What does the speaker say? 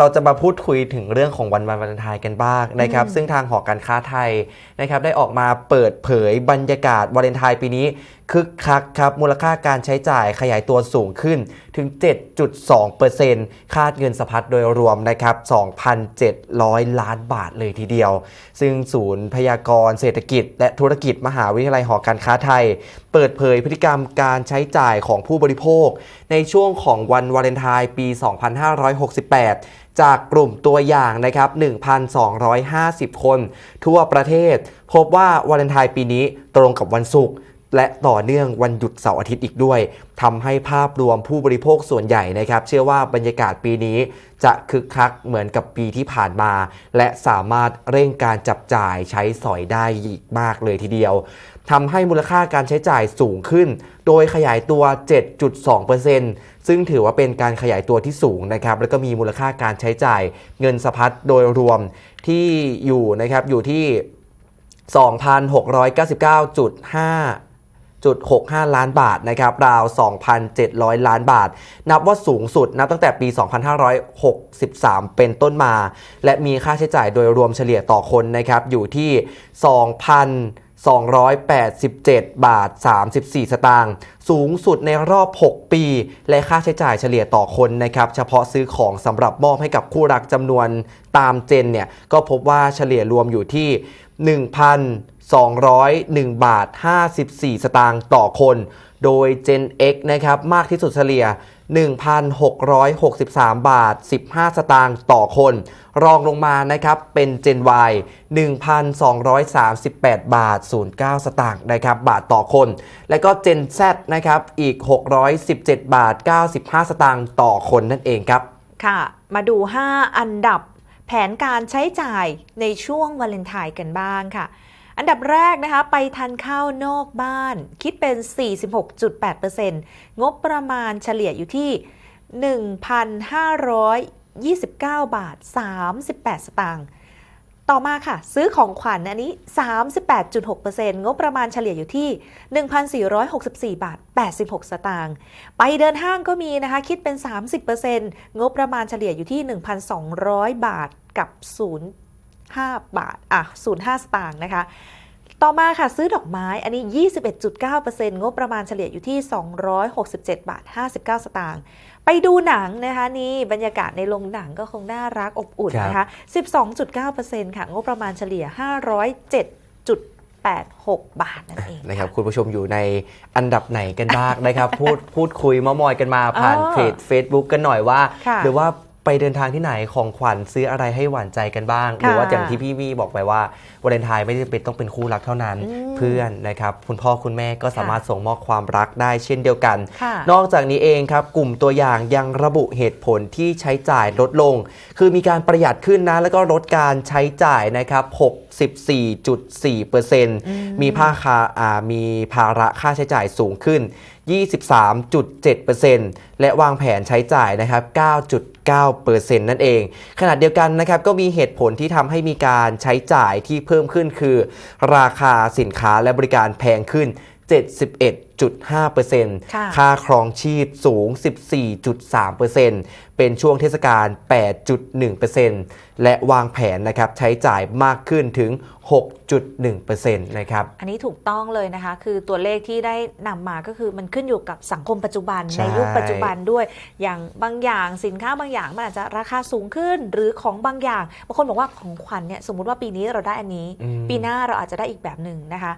เราจะมาพูดคุยถึงเรื่องของวันวันวาเลนไทน์กันบ้างนะครับ ซึ่งทางหอการค้าไทยนะครับได้ออกมาเปิดเผยบรรยากาศวาเลนไทน์ปีนี้คึกคักครับมูลค่าการใช้จ่ายขยายตัวสูงขึ้น ถึง 7.2%คาดเงินสะพัดโดยรวมนะครับ 2,700 ล้านบาทเลยทีเดียว ซึ่งศูนย์พยากรณ์เศรษฐกิจ และธุรกิจมหาวิทยาลัยหอการค้าไทย เปิดเผยพฤติกรรมการใช้จ่ายของผู้บริโภค ในช่วงของวันวาเลนไทน์ปี 2568 จากกลุ่มตัวอย่างนะครับ 1,250 คน ทั่วประเทศ พบว่าวาเลนไทน์ปีนี้ตรงกับวันศุกร์ และต่อเนื่องวันหยุดเสาร์อาทิตย์อีกด้วยทำให้ภาพรวมผู้บริโภคส่วนใหญ่นะครับ เชื่อว่าบรรยากาศปีนี้จะคึกคักเหมือนกับปีที่ผ่านมา และสามารถเร่งการจับจ่ายใช้สอยได้อีกมากเลยทีเดียวทำให้มูลค่าการใช้จ่ายสูงขึ้น โดยขยายตัว 7.2%ซึ่งถือว่าเป็นการขยายตัวที่สูงนะครับ แล้วก็มีมูลค่าการใช้จ่ายเงินสะพัดโดยรวมที่อยู่นะครับอยู่ที่ 2,699.5 6.65 ล้านบาทนะครับราว 2,700 ล้านบาท นับว่าสูงสุดนับตั้งแต่ปี 2563 เป็นต้นมา และมีค่าใช้จ่ายโดยรวมเฉลี่ยต่อคนนะครับอยู่ที่2,287 บาท 34 สตางค์สูงสุดในรอบ 6 ปี และค่าใช้จ่ายเฉลี่ยต่อคนนะครับ เฉพาะซื้อของสำหรับมอบให้กับคู่รักจำนวนตามเจนเนี่ย ก็พบว่าเฉลี่ยรวมอยู่ที่ 201 บาท 54 สตางค์ต่อคน โดย Gen X นะครับ มากที่สุดเฉลี่ย 1,663 บาท 15 สตางค์ต่อคน รองลงมานะครับ เป็น Gen Y 1,238 บาท 09 สตางค์นะครับ บาทต่อคน และก็ Gen Z นะครับ อีก 617 บาท 95 สตางค์ต่อคนนั่นเองครับ ค่ะ มาดู 5 อันดับแผนการใช้จ่ายในช่วงวาเลนไทน์กันบ้างค่ะ อันดับแรกนะคะ ไปทานข้าวนอกบ้าน คิดเป็น 46.8%งบประมาณเฉลี่ยอยู่ที่ 1,529 บาท 38 สตางค์ต่อมาค่ะ ซื้อของขวัญอันนี้ 38.6%งบประมาณเฉลี่ยอยู่ที่ 1,464 บาท 86 สตางค์ ไปเดินห้างก็มีนะคะ คิดเป็น 30%งบประมาณเฉลี่ยอยู่ที่ 1,200 บาทกับ 0.5บาท อะ 0.5 สตางค์นะคะ ต่อมาค่ะซื้อดอกไม้ อันนี้ 21.9%งบประมาณเฉลี่ยอยู่ที่ 267 บาท 59 สตางค์ ไปดูหนังนะคะนี่บรรยากาศในโรงหนังก็คงน่ารักอบอุ่นนะคะ 12.9%ค่ะงบประมาณเฉลี่ย 507.86 บาทนั่นเองนะครับคุณผู้ชมอยู่ในอันดับไหนกันบ้างนะครับ พูดพูดคุยเมามอยกันมาผ่านอ๋อเพจ Facebook กันหน่อยว่าค่ะหรือว่า ไปเดินทางที่ไหนของขวัญซื้ออะไรให้หวานใจกันบ้าง หรือว่าอย่างที่พี่วีบอกไปว่าวาเลนไทน์ไม่ได้เป็นต้องเป็นคู่รักเท่านั้นอืมเพื่อนนะครับคุณพ่อคุณแม่ก็สามารถส่งมอบความรักได้เช่นเดียวกันค่ะนอกจากนี้เองครับ กลุ่มตัวอย่างยังระบุเหตุผลที่ใช้จ่ายลดลง คือมีการประหยัดขึ้นนะแล้วก็ลดการใช้จ่ายนะครับ64.4%มีภาคาอ่ามีภาระค่าใช้จ่ายสูงขึ้น 23.7%และวางแผนใช้จ่ายนะครับ 9%นั่นเอง ขณะเดียวกันนะครับก็มีเหตุผลที่ทำให้มีการใช้จ่ายที่เพิ่มขึ้นคือ ราคาสินค้าและบริการแพงขึ้น 71.5%ค่ะค่าครองชีพสูง 14.3%เป็นช่วงเทศกาล 8.1%และวางแผนนะครับใช้จ่ายมากขึ้นถึง 6.1%นะครับ อันนี้ถูกต้องเลยนะคะ คือตัวเลขที่ได้นำมาก็คือมันขึ้นอยู่กับสังคมปัจจุบันใช่ในยุคปัจจุบันด้วย อย่างบางอย่างสินค้าบางอย่างมันอาจจะราคาสูงขึ้น หรือของบางอย่างบางคนบอกว่าของขวัญเนี่ยสมมุติว่าปีนี้เราได้อันนี้อืมปีหน้าเราอาจจะได้อีกแบบหนึ่งนะคะ